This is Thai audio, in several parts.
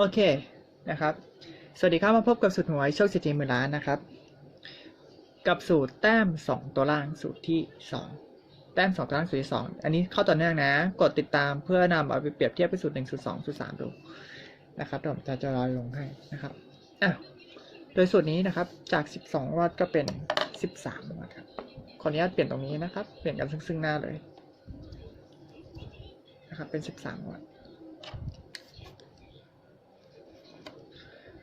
โอเคนะครับ สวัสดีครับมาพบกับสูตรหวยโชคเศรษฐีมื่นล้านนะครับ กับสูตรแต้ม 2 ตัวล่างสูตรที่ 2 แต้ม 2 ตัวล่างสูตรที่ 2 อันนี้เข้าต่อเนื่องนะ กดติดตามเพื่อนำเอาไปเปรียบเทียบไปสูตร1สูตร2สูตร3ดูนะครับผมจะจะรอยลงให้นะครับอะโดยสูตรนี้นะครับจาก 12 วัตต์ก็เป็น 13 วัตต์ครับขออนุญาตเปลี่ยนตรงนี้นะครับ เปลี่ยนกันซึ่งซึ่งหน้าเลยนะครับเป็น 13 วัตต์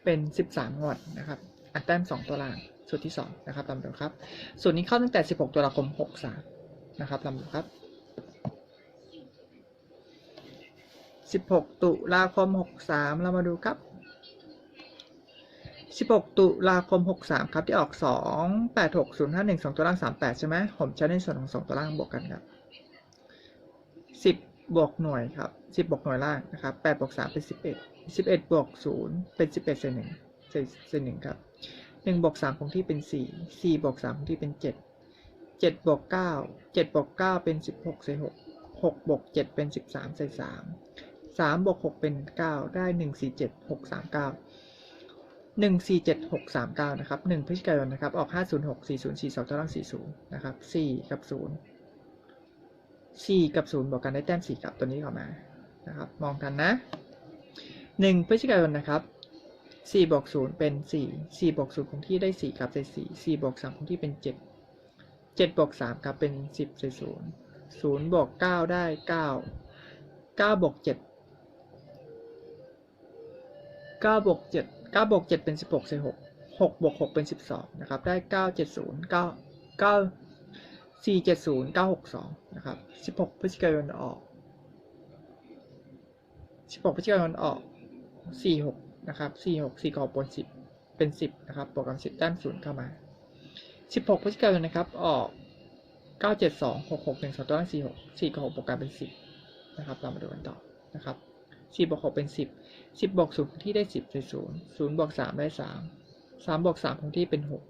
เป็น13วัตต์นะครับอัดแต้ม2ตัวล่างสูตรที่2นะครับลำดับครับ สูตรนี้เข้าตั้งแต่16ตุลาคม63นะครับลำดับครับ16ตุลาคม63เรามาดูครับ16 ตุลาคม 63 ครับ ที่ออก 2 8 6 0 5 1 2 ตัวล่าง 38 ใช่ไหมผมจะในส่วนของ 2 ตัวล่างบวกกันครับ 10 บวกหน่วยครับ 10 บวกหน่วยล่างนะครับ8บวก3เป็น 11 11บวก0เป็น11เศษ1เศษเศษ1ครับ1บวก3คงที่เป็น4 4บวก3คงที่เป็น7 7บวก9 7บวก9เป็น16เศษ6 6บวก7เป็น13เศษ3 3บวก6เป็น9ได้1 4 7 6 3 9 1 4 7 6 3 9นะครับ1พฤศจิกายนนะครับ ออก506 40 42ตัวล่าง40นะครับ4กับ0 4กับ0บวกกันได้แต้ม4กับตัวนี้เข้ามานะครับ มองกันนะ 1พฤศจิกายนนะครับ4บวก0เป็น 4 4บวก0คงที่ได้ 4 ครับใส่4 4บวก3คงที่เป็น 7 7บวก3ครับเป็น 10ใส่0 0บวก9ได้ 9 9บวก7 9บวก7 9บวก7เป็น 16ใส่6 6บวก6เป็น 12นะครับได้ 9 70 9 9 4 70 962นะครับ16พฤศจิกายนออก 16พฤศจิกายนออก สี่หกนะครับสี่หกสี่กอบนสิบเป็นสิบนะครับบวกกับสิบด้านศูนย์เข้ามาสิบหกพฤศจิกายนนะครับ ออกเก้าเจ็ดสองหกหกหนึ่งสองตัวสี่หกสี่กับหกบวกกันเป็นสิบนะครับเรามาดูกันต่อนะครับสี่บวกหกเป็นสิบสิบบวกศูนย์ที่ได้สิบเป็นศูนย์ศูนย์บวกสามได้สามสามบวกสามคงที่เป็นหก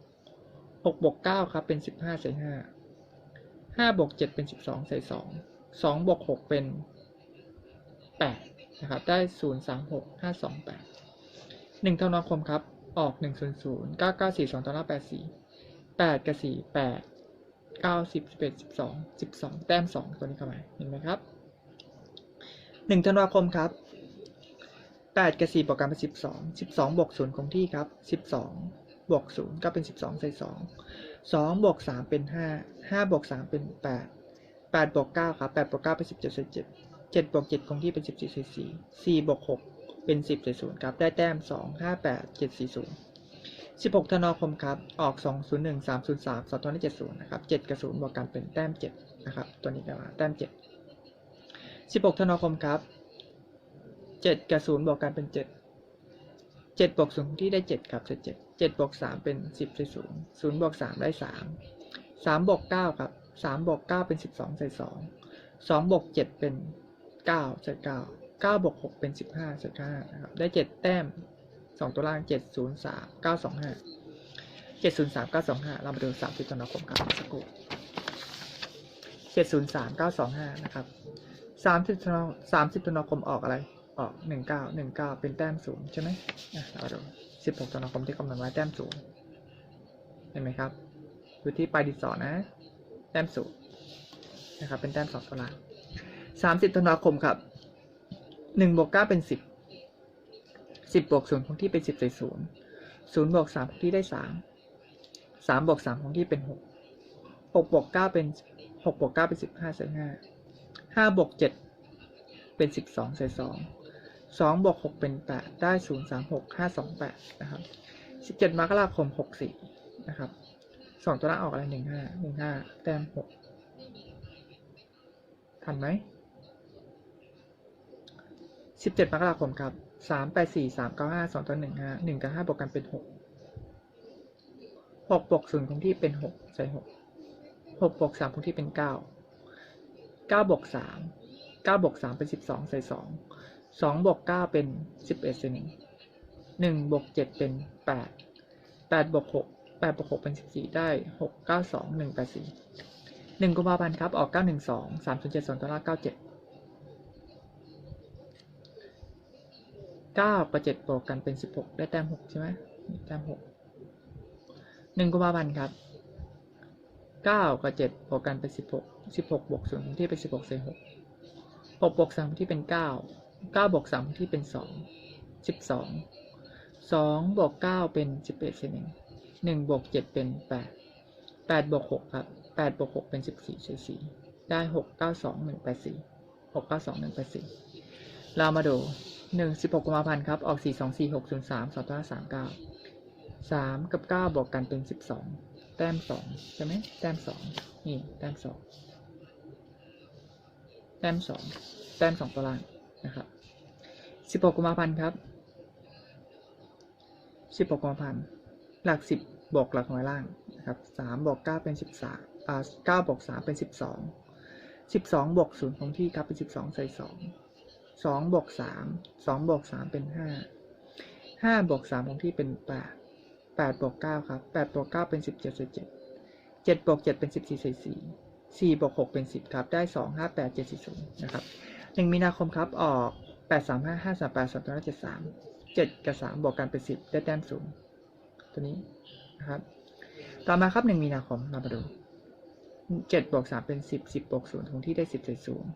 หกบวกเก้าครับเป็นสิบห้าใส่ห้าห้าบวกเจ็ดเป็นสิบสองใส่สองสองบวกหกเป็นแปด นะครับได้ 0 3 6 5 2 8 1ธันวาคมครับ ออก 1 0 0 9 9 4 2ตัวหน้า8 4 8 กับ 4 8 9 10 11 12 12 แต้ม 2 ตัวนี้เข้ามา เห็นไหมครับ 1ธันวาคมครับ 8 กับ 4บวกกันเป็น 12 12บวก0คงที่ครับ 12บวก0ก็เป็น 12 ใส่ 2 2บวก3เป็น 5 5บวก3เป็น 8 8บวก9ครับ8บวก9เป็น17ใส่7 7บวกเจ็ดคงที่เป็น14ใส่4 4บวก6เป็น10ใส่0ครับ ได้แต้ม2 5 8 7 4 0 16ธันวาคมครับ ออก201 303 2ตัวนี้70นย์นะครับ7กับ0บวกกันเป็นแต้ม7นะครับ ตัวนี้ก็มาแต้ม7 16ธันวาคมครับ7กับ0บวกกันเป็น7เจ็ดบวกศูนย์ที่ได้เจ็ดครับเศษเจ็ดเจ็ดบวกสามเป็นสิบใส่ศูนย์ศูนย์บวกสามได้สามสามบวกเก้าครับสามบวกเก้าเป็นสิบสองใส่สองสองบวกเจ็ดเป็น เก้าใส่เก้าเก้าบวกหกเป็นสิบห้าใส่ห้านะครับ ได้เจ็ดแต้มสองตัวล่างเจ็ดศูนย์สามเก้าสองห้าเจ็ดศูนย์สามเก้าสองห้าเรามาดูสามสิบธันวาคมครับสักครู่เจ็ดศูนย์สามเก้าสองห้านะครับสามสิบสามสิบธันวาคมออกอะไร ออกหนึ่งเก้าหนึ่งเก้าเป็นแต้มศูนย์ใช่ไหมอะเราดูสิบหกธันวาคมที่กำหนดไว้แต้มศูนย์เห็นไหมครับดูที่ปลายดินสอนะ แต้มศูนย์นะครับ เป็นแต้มสองตัวล่าง สามสิบธันวาคมครับหนึ่งบวกเก้าเป็นสิบสิบบวกศูนย์คงที่เป็นสิบใส่ศูนย์ศูนย์บวกสามคงที่ได้สามสามบวกสามคงที่เป็นหกหกบวกเก้าเป็นหกบวกเก้าเป็นสิบห้าใส่ห้าห้าบวกเจ็ดเป็นสิบสองใส่สองสองบวกหกเป็นแปดได้ศูนย์สามหกห้าสองแปดนะครับสิบเจ็ดมกราคมหกสี่นะครับสองตัวล่าออกอะไรหนึ่งห้าหนึ่งห้าแต้มหกทันไหม สิบเจ็ดมกราคมครับสามแปดสี่สามเก้าห้าสองตัวหนึ่งห้าหนึ่งกับห้าบวกกันเป็นหกหกบวกศูนย์คงที่เป็นหกใส่หกหกบวกสามคงที่เป็นเก้าเก้าบวกสามเก้าบวกสามเป็นสิบสองใส่สองสองบวกเก้าเป็นสิบเอ็ดใส่หนึ่งหนึ่งบวกเจ็ดเป็นแปดแปดบวกหกแปดบวกหกเป็นสิบสี่ได้หกเก้าสองหนึ่งแปดสี่หนึ่งกุมภาพันธ์ครับออกเก้าหนึ่งสองสามศูนย์เจ็ดสองตัวละเก้าเจ็ด เก้ากับเจ็ดบวกกันเป็นสิบหกได้แต้มหกใช่ไหมแต้มหกหนึ่งกุมภาพันธ์ครับเก้ากับเจ็ดบวกกันเป็นสิบหกสิบหกบวกศูนย์ที่เป็นสิบหกเศษหกหกบวกสามที่เป็นเก้าเก้าบวกสามที่เป็นสองสิบสองสองบวกเก้าเป็นสิบเอ็ดเศษหนึ่งหนึ่งบวกเจ็ดเป็นแปดแปดบวกหกครับแปดบวกหกเป็นสิบสี่เศษสี่ได้หกเก้าสองหนึ่งแปดสี่หกเก้าสองหนึ่งแปดสี่เรามาดู หนึ่งสิบหกกุมภาพันธ์ครับ ออกสี่สองสี่หกศูนย์สามสองตัวสามเก้าสามกับเก้าบวกกันเป็นสิบสองแต้มสองใช่ไหมแต้มสองนี่แต้มสองแต้มสองแต้มสองตัวล่างนะครับสิบหกกุมภาพันธ์ครับสิบหกกุมภาพันธ์หลักสิบบวกหลักหน่วยล่างนะครับสามบวกเก้าเป็นสิบสามอ่าเก้าบวกสามเป็นสิบสองสิบสองบวกศูนย์คงที่ครับเป็นสิบสองใส่สอง สองบวกสามสองบวกสามเป็นห้าห้าบวกสามคงที่เป็นแปดแปดบวกเก้าครับแปดบวกเก้าเป็นสิบเจ็ดใส่เจ็ดเจ็ดบวกเจ็ดเป็นสิบสี่ใส่สี่สี่บวกหกเป็นสิบครับ ได้สองห้าแปดเจ็ดสี่ศูนย์นะครับหนึ่งมีนาคมครับ ออกแปดสามห้าห้าสามแปดสามตัวเจ็ดสามเจ็ดกับสามบวกกันเป็นสิบได้แต้มศูนย์ตัวนี้นะครับ ต่อมาครับหนึ่งมีนาคมเรามาดูเจ็ดบวกสามเป็นสิบสิบบวกศูนย์คงที่ได้สิบใส่ศูนย์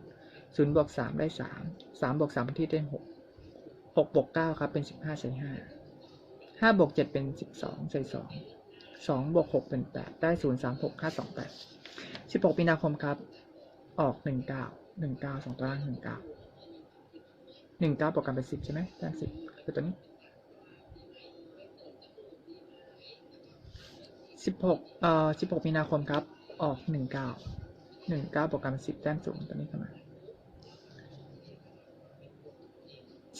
ศูนย์บวกสามได้สามสามบวกสามเป็นที่ได้หกหกบวกเก้าครับเป็นสิบห้าใส่ห้าห้าบวกเจ็ดเป็นสิบสองใส่สองสองบวกหกเป็นแปดได้ศูนย์สามหกห้าสองแปดสิบหกมีนาคมครับ ออกหนึ่งเก้าหนึ่งเก้าสองตัวล่างหนึ่งเก้าหนึ่งเก้าบวกกันเป็นสิบใช่ไหมแต้สิบคือตัวนี้สิบหกเอ่อสิบหกมีนาคมครับ ออกหนึ่งเก้าหนึ่งเก้าบวกกันเป็นสิบแต้มสูงตัวนี้เข้ามา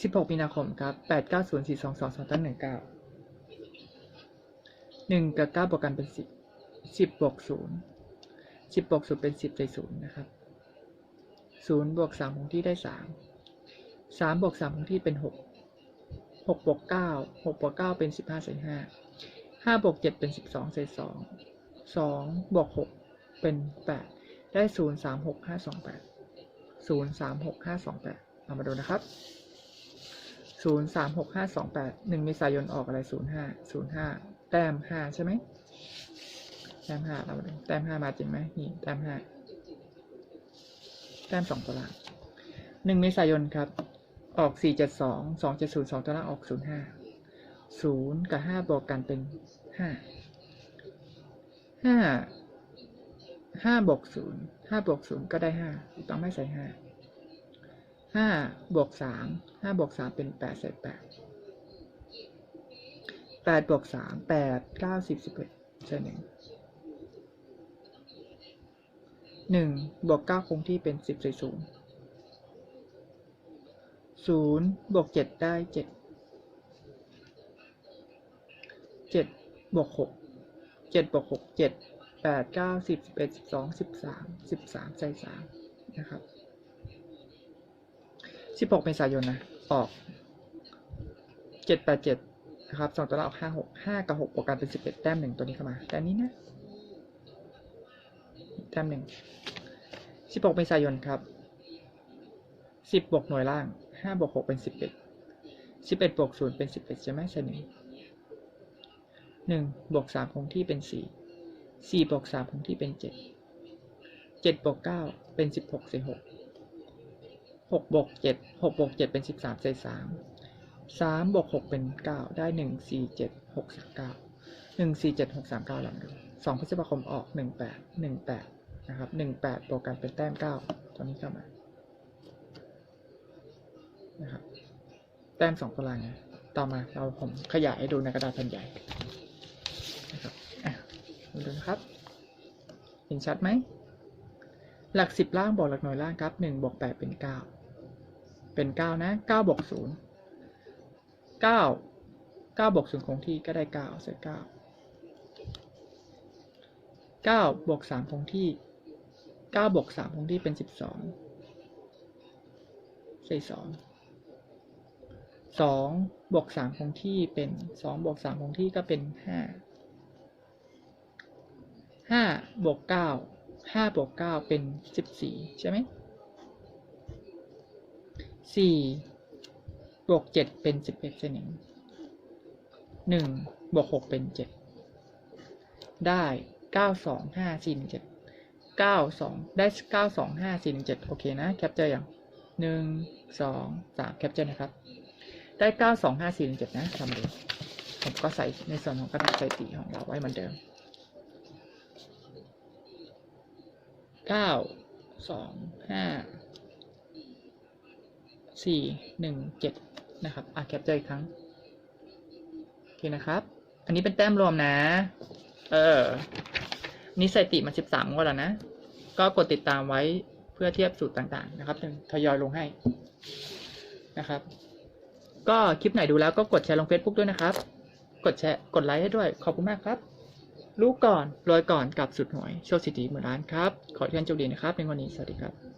สิบหกมีนาคมครับแปดเก้าศูนย์สี่สองสองสองต้นหนึ่งเก้าหนึ่งกับเก้าบวกกันเป็นสิบสิบบวกศูนย์สิบบวกศูนย์เป็นสิบใจศูนย์นะครับศูนย์บวกสามคงที่ได้สามสามบวกสามคงที่เป็นหกหกบวกเก้าหกบวกเก้าเป็นสิบห้าใส่ห้าห้าบวกเจ็ดเป็นสิบสองใส่สองสองบวกหกเป็นแปดได้ศูนย์สามหกห้าสองแปดศูนย์สามหกห้าสองแปดเอามาดูนะครับ ศูนย์สามหกห้าสองแปดหนึ่งเมษายนออกอะไรศูนย์ห้าศูนย์ห้าแต้มห้าใช่ไหมแต้มห้าเราดูแต้มห้ามาจริงไหมนี่แต้มห้าแต้มสองตัวล่างหนึ่งเมษายนครับ ออกสี่เจ็ดสองสองเจ็ดศูนย์สองตัวล่างออกศูนย์ห้าศูนย์กับห้าบวกกันเป็นห้าห้าห้าบวกศูนย์ห้าบวกศูนย์ก็ได้ห้าต้องไม่ใส่ห้า ห้าบวกสามห้าบวกสามเป็นแปดใส่แปดแปดบวกสามแปดเก้าสิบสิบเอ็ดใช่หนึ่งหนึ่งบวกเก้าคงที่เป็นสิบใส่ศูนย์ศูนย์บวกเจ็ดได้เจ็ดเจ็ดบวกหกเจ็ดบวกหกเจ็ดแปดเก้าสิบสิบเอ็ดสิบสองสิบสามสิบสามใส่สามนะครับ สิบหกเมษายนนะ ออกเจ็ดแปดเจ็ดนะครับสองตัวละออกห้าหกห้ากับหกบวกกันเป็นสิบเอ็ดแต้มหนึ่งตัวนี้เข้ามา แต่นี้นะ แต้มหนึ่งสิบหกเมษายนครับสิบบวกหน่วยล่างห้าบวกหกเป็นสิบเอ็ดสิบเอ็ดบวกศูนย์เป็นสิบเอ็ดใช่ไหมใช่หนึ่งหนึ่งบวกสามคงที่เป็นสี่สี่บวกสามคงที่เป็นเจ็ดเจ็ดบวกเก้าเป็นสิบหกใส่หก หกบวกเจ็ดหกบวกเจ็ดเป็นสิบสามใส่สามสามบวกหกเป็นเก้าได้หนึ่งสี่เจ็ดหกสามเก้าหนึ่งสี่เจ็ดหกสามเก้าหลองดูสองพฤษภาคมออกหนึ่งแปดหนึ่งแปดนะครับหนึ่งแปดบวกกันเป็นแต้มเก้าตัวนี้เข้ามานะครับแต้มสองตารางไงต่อมาเราผมขยายให้ดูในกระดาษแผ่นใหญ่นะครับอะมาดูนะครับเห็นชัดไหมหลักสิบล่างบวกหลักหน่วยล่างครับหนึ่งบวกแปดเป็นเก้า เป็นเก้านะเก้าบวกศูนย์เก้าเก้าบวกศูนย์คงที่ก็ได้เก้าใส่เก้าเก้าบวกสามคงที่เก้าบวกสามคงที่เป็นสิบสองใส่สองสองบวกสามคงที่เป็นสองบวกสามคงที่ก็เป็นห้าห้าบวกเก้าห้าบวกเก้าเป็นสิบสี่ใช่ไหม สี่บวกเจ็ดเป็นสิบเอ็ดเสนหนึ่งหนึ่งบวกหกเป็นเจ็ดได้เก้าสองห้าสี่หนึ่งเจ็ดเก้าสองได้เก้าสองห้าสี่หนึ่งเจ็ดโอเคนะแคปเจอร์อย่างหนึ่งสองสามแคปเจอร์นะครับ ได้เก้าสองห้าสี่หนึ่งเจ็ดนะทำดูผมก็ใส่ในส่วนของกระดาษสถิติของเราไว้เหมือนเดิมเก้าสองห้า สี่หนึ่งเจ็ดนะครับ อะแคปเจออีกครั้ง โอเคนะครับ อันนี้เป็นแต้มรวมนะ เออ นี่สถิติมาสิบสามงวดแล้วนะ ก็กดติดตามไว้เพื่อเทียบสูตรต่างๆ นะครับทยอยลงให้นะครับ ก็คลิปไหนดูแล้วก็กดแชร์ลง Facebook ด้วยนะครับ กดแชร์ กดไลค์ให้ด้วย ขอบคุณมากครับ รู้ก่อนรวยก่อนกับสุดหวย โชคสิทธิเหมือนร้านครับ ขอให้ท่านโชคดีนะครับในวันนี้ สวัสดีครับ